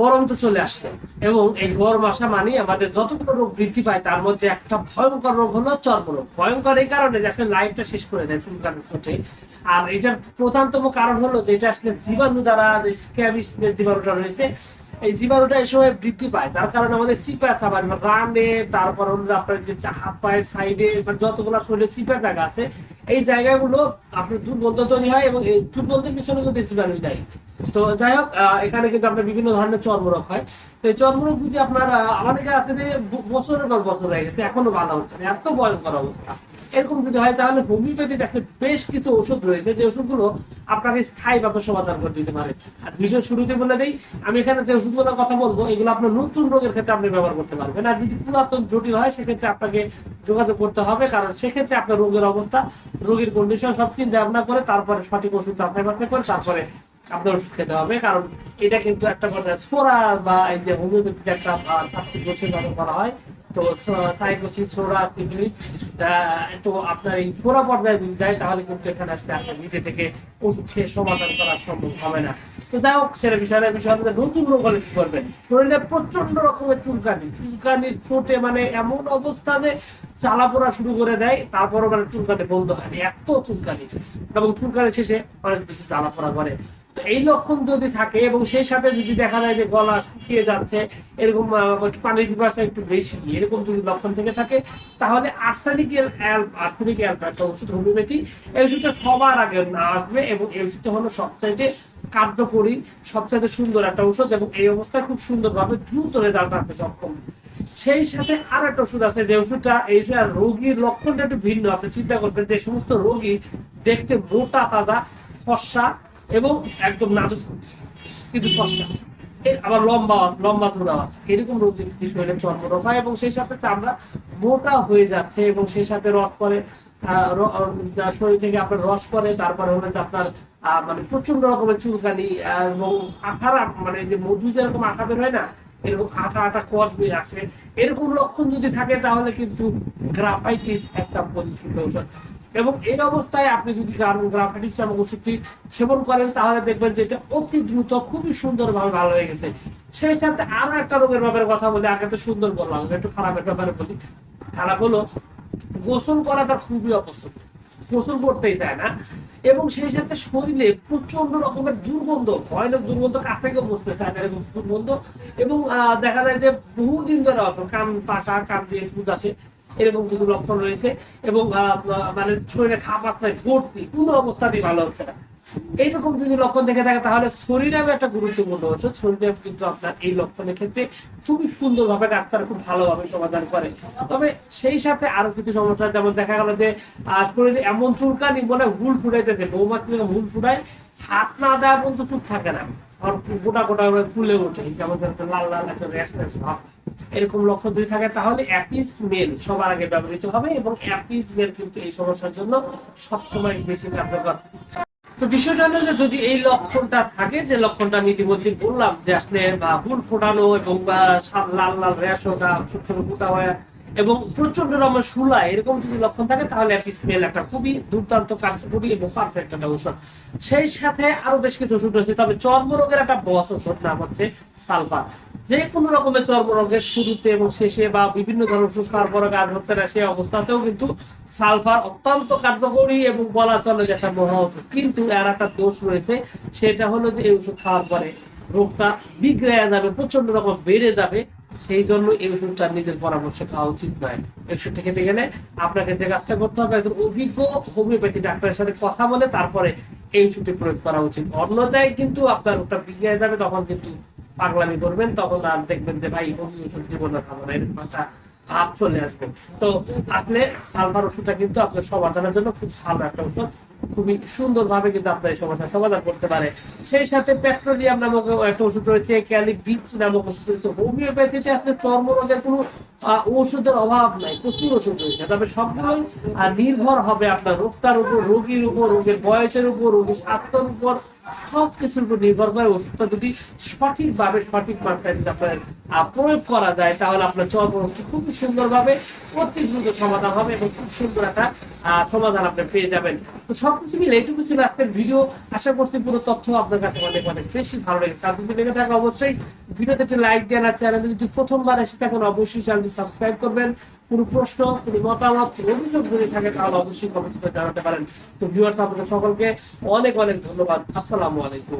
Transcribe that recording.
গরম তো চলে আসলো। এবং এই গরম আসা মানে আমাদের যতগুলো রোগ বৃদ্ধি পায়, তার মধ্যে একটা ভয়ঙ্কর রোগ হলো চর্মরোগ। ভয়ঙ্কর এই কারণে যে আসলে লাইফটা শেষ করে দেয় চুলকানির ছোটে আর এটার প্রধানতম কারণ হলো যে এটা আসলে জীবাণু দ্বারা স্ক্যাবিস জীবাণুটা রয়েছে, এই জীবাণুটা এই সময় বৃদ্ধি পায়। যার কারণে আমাদের চাপা যেমন রানে, তারপর আপনার যে হাত পায়ের সাইডে যতগুলো শরীরে সিপা জায়গা আছে, এই জায়গাগুলো আপনার দুর্গন্ধ তৈরি হয় এবং এই দুর্গন্ধের পিছনে কিন্তু জীবাণু দেয়। তো যাই হোক এখানে কিন্তু আপনার বিভিন্ন ধরনের চর্মরোগ হয়। তো এই চর্মরোগ যদি আপনার অনেকে আছে যে বছরের পর বছর হয়ে গেছে, এখনও ভালো হচ্ছে না, এত ভয়ঙ্কর অবস্থা। এরকম যদি হয়, তাহলে হোমিওপ্যাথিতে আসলে বেশ কিছু ওষুধ রয়েছে, যে ওষুধগুলো আপনাকে স্থায়ীভাবে সমাধান করে দিতে পারে। আর ভিডিও শুরুতে বলে দেই, আমি এখানে যে ওষুধগুলোর কথা বলব, এগুলো আপনার নতুন রোগের ক্ষেত্রে আপনি ব্যবহার করতে পারবেন। আর যদি পুরাতন জটিল হয়, সেক্ষেত্রে আপনাকে যোগাযোগ করতে হবে, কারণ সেক্ষেত্রে আপনার রোগের অবস্থা, রোগীর কন্ডিশন সব চিন্তা ভাবনা করে, তারপরে সঠিক ওষুধ যাচাই বাছাই করে, তারপরে আপনার ওষুধ খেতে হবে, কারণ এটা কিন্তু একটা কথা, সোরা বা এই যে হোমিওপ্যাথিতে একটা চারটি গোছের ভাবে করা হয়, তো সাইকোসিস সোরা সিভিলিস তো আপনার এই সোরা পর্যায়ে যদি যায়, তাহলে কিন্তু এখানে আসলে আপনার নিজে থেকে ওষুধ খেয়ে সমাধান করা সম্ভব হবে না। তো যাই হোক, সেটা বিষয় না, বিষয় হলো নতুন রোগ হলে কি করবেন। শরীরে প্রচণ্ড রকমের চুলকানি, চুলকানির চোটে মানে এমন অবস্থানে চালা পোড়া শুরু করে দেয়, তারপরও মানে চুলকানি বন্ধ হয়নি এত চুলকানি। এবং চুলকানি শেষে অনেক বেশি চালা পোড়া করে। এই লক্ষণ যদি থাকে এবং সেই সাথে যদি দেখা যায় যে গলা শুকিয়ে যাচ্ছে, এরকম পানির পিপাসা একটু বেশি, এরকম যদি লক্ষণ থেকে থাকে, তাহলে আর্সেনিক আর্সেনিক অ্যাল্প একটা ওষুধ হোমিওপ্যাথি এই ওষুধটা সবার আগে না আসবে এবং এই ওষুধটা হলো সবচাইতে কার্যকরী, সবচাইতে সুন্দর একটা ওষুধ এবং এই অবস্থায় খুব সুন্দরভাবে দ্রুত রেজাল্ট আনতে সক্ষম। সেই সাথে আর একটা ওষুধ আছে যে ওষুধটা এই রোগীর লক্ষণটা একটু ভিন্ন, আপনি চিন্তা করবেন যে সমস্ত রোগী দেখতে মোটা, তাজা, ফর্সা এবং একদম নাদু কিন্তু এর আবার লম্বা লম্বা চূড়াও আছে। এরকম রোগ যদি শরীরে চর্মরোগ হয় এবং সেই সাথে চামড়া মোটা হয়ে যাচ্ছে এবং সেই সাথে রস পরে শরীর থেকে আপনার রস পরে, তারপরে হলো আপনার মানে প্রচণ্ড রকমের চুলকানি এবং আঠার মানে যে মধু যেরকম আঠা বের হয় না, এরকম আঠা আঠা কষ বের আসে। এরকম লক্ষণ যদি থাকে তাহলে কিন্তু গ্রাফাইটিস একটা পরীক্ষিত এবং এই অবস্থায় আপনি যদি গ্রাফাইটিস নামক ওষুধটি সেবন করেন, তাহলে দেখবেন যে এটা অতি দ্রুত খুবই সুন্দরভাবে ভালো হয়ে গেছে। সেই সাথে আরও একটা রোগের ব্যাপারে কথা বলি, আগে তো সুন্দর বললাম একটু খারাপের ব্যাপারে বলি। খারাপ হলো, গোসল করাটা খুবই অপছন্দ। গোসল করতেই চায় না। এবং সেই সাথে শরীরে প্রচণ্ড রকমের দুর্গন্ধ, ভয়ানক দুর্গন্ধ কাছ থেকে বসতে চায় না এরকম দুর্গন্ধ। এবং দেখা যায় যে বহুদিন ধরে অসুখ, কান পাকা কান দিয়ে পুজ আসে। এরকম কিছু লক্ষণ রয়েছে এবং মানে শরীরে খাপ আস্তায় ভর্তি, কোনো অবস্থাতেই ভালো হচ্ছে না। এইরকম যদি লক্ষণ দেখে থাকে, তাহলে শরীরাম একটা গুরুত্বপূর্ণ ওষুধ শরীরাম কিন্তু আপনার এই লক্ষণের ক্ষেত্রে খুবই সুন্দরভাবে ডাক্তার খুব ভালোভাবে সমাধান করে। তবে সেই সাথে আরও কিছু সমস্যা যেমন দেখা গেল যে শরীরে এমন চুলকানি বলে হুল ফুটাইতেছে, মৌমাছি যখন হুল ফুটায়, হাত না দেওয়া পর্যন্ত চুপ থাকে না। আর গোটা গোটা ফুলে ওঠে, যেমন লাল লাল একটা র্যাশ ভাব। এরকম লক্ষণ যদি থাকে, তাহলে অ্যাপিস মেল সবার আগে ব্যবহৃত হবে এবং অ্যাপিস মেল কিন্তু এই সমস্যার জন্য সবসময় বেশি কার্যকর। তো বিষয়টা হলো যে যদি এই লক্ষণটা থাকে, যে লক্ষণটা আমি ইতিমধ্যে বললাম যে আসলে বা ফুল ফোটানো এবং বা লাল লাল রেশ ওটা ছোট ছোট ফুটা হয়ে এবং প্রচণ্ড রকমের শুলা এরকম যদি লক্ষণ থাকে, তাহলে স্মেল একটা খুবই দুর্দান্ত কার্যকরী এবং পারফেক্ট একটা ওষুধ সেই সাথে আরও বেশ কিছু ওষুধ রয়েছে, তবে চর্মরোগের একটা বস ওষুধ নাম হচ্ছে সালফার। যে কোনো রকমের চর্মরোগের শুরুতে এবং শেষে বা বিভিন্ন ধরনের ওষুধ খাওয়ার কাজ হচ্ছে না, সেই অবস্থাতেও কিন্তু সালফার অত্যন্ত কার্যকরী এবং বলা চলে যে একটা মহা ওষুধ কিন্তু এর একটা দোষ রয়েছে, সেটা হলো যে এই ওষুধ খাওয়ার পরে রোগটা বিগড়ে যাবে প্রচণ্ড রকম বেড়ে যাবে সেই জন্য এই ওষুধটা নিজের পরামর্শ খাওয়া উচিত নয়। এই ওষুধটা খেতে গেলে আপনাকে যে কাজটা করতে হবে, একজন অভিজ্ঞ হোমিওপ্যাথি ডাক্তারের সাথে কথা বলে তারপরে এই ওষুধটি প্রয়োগ করা উচিত। অন্যথায় কিন্তু আপনার ওটা বিগড়ে যাবে, তখন কিন্তু পাগলামি করবেন, তখন আর দেখবেন যে ভাই ওষুধ জীবনে খাব না ভাব চলে আসবে। তো আসলে সালভার ওষুধটা কিন্তু আপনার সমাধানের জন্য খুব ভালো একটা ওষুধ। খুবই সুন্দরভাবে কিন্তু আপনার এই সমস্যার সমাধান করতে পারে। সেই সাথে পেট্রোলিয়াম নামক একটা ওষুধ রয়েছে ক্যালিক বিচ নামক ওষুধ রয়েছে। হোমিওপ্যাথিতে আসলে চর্মরোগের কোনো ওষুধের অভাব নাই, প্রচুর ওষুধ রয়েছে। তবে সবগুলোই নির্ভর হবে আপনার রোগটার উপর, রোগীর উপর, রোগের বয়সের উপর, রোগীর স্বাস্থ্যের উপর। সব কিছুর উপর নির্ভর করে ওষুধটা যদি সঠিকভাবে, সঠিক মাত্রায় যদি আপনার প্রয়োগ করা যায়, তাহলে আপনার চর্মরোগটি খুবই সুন্দরভাবে, অতি দ্রুত সমাধান হবে এবং খুব সুন্দর একটা সমাধান আপনি পেয়ে যাবেন। তো সবকিছু মিলে এইটুকু ছিল আজকের ভিডিও। আশা করছি পুরো তথ্য আপনার কাছে অনেক অনেক বেশি ভালো লেগেছে। যদি লেগে থাকে, অবশ্যই ভিডিওতে একটা লাইক দেন আর চ্যানেলে যদি প্রথমবার এসে থাকেন, অবশ্যই চ্যানেলটি সাবস্ক্রাইব করবেন। কোনো প্রশ্ন, কোনো মতামত, কোনো অভিযোগ যদি থাকে, তাহলে অবশ্যই কমেন্ট করে জানাতে পারেন। তো ভিউয়ার্স আপনাদের সকলকে অনেক অনেক ধন্যবাদ। আসসালামু আলাইকুম।